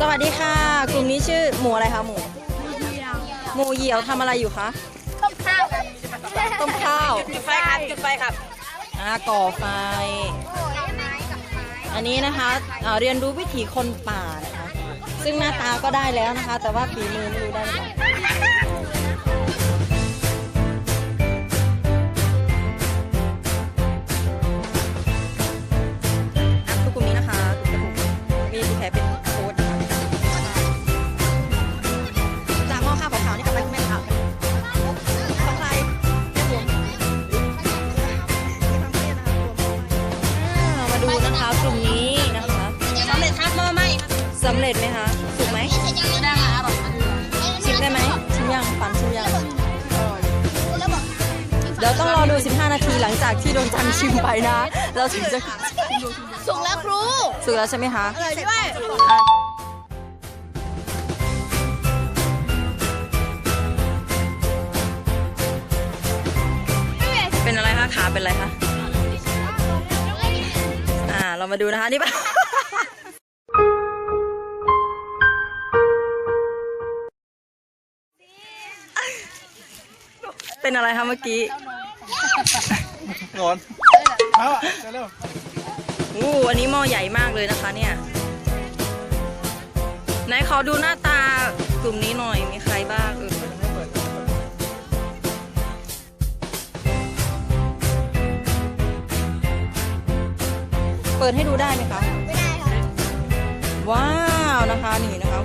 สวัสดีค่ะ กลุ่มนี้ชื่อหมูอะไรคะหมูหมูเหยี่ยวทำอะไรอยู่คะต้มข้าวกันต้มข้าวจุดไฟครับจุดไฟครับอ่าก่อไฟ โอ้ยไม้กับไม้อันนี้นะคะเอ่อเรียนรู้วิถีคนป่านะคะ ซึ่งหน้าตาก็ได้แล้วนะคะ แต่ว่าฝีมือไม่รู้ได้หรือเปล่าำเร็จไหมคะสุกไหมได้อร่อยชิมได้ไหมชิมยังปันชิมยังเดี๋ยวต้องรอดู 15 นาทีหลังจากที่โดนจันชิมไปนะ เราถึงจะสุกแล้วครูสุกแล้วใช่ไหมคะอร่อยด้วยอะเป็นอะไรคะขาเป็นอะไรคะอ่าเรามาดูนะคะนี่ปะ เป็นอะไรคะเมื่อกี้นอนเอาอะเร็วอู้อันนี้หม้อใหญ่มากเลยนะคะเนี่ย ไหนขอดูหน้าตากลุ่มนี้หน่อย มีใครบ้างเออเปิดให้ดูได้ไหมคะ ไม่ได้ครับว้าวนะคะนี่นะคะ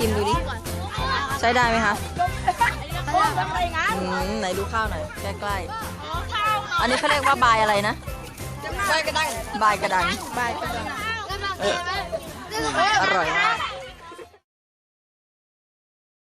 ชิมดูดิ ใช้ได้ไหมคะอืมไหนดูข้าวหน่อยใกล้ๆอันนี้เขาเรียกว่าบายอะไรนะใบกระดัง บายกระดังใบกระดังเอออร่อยมาก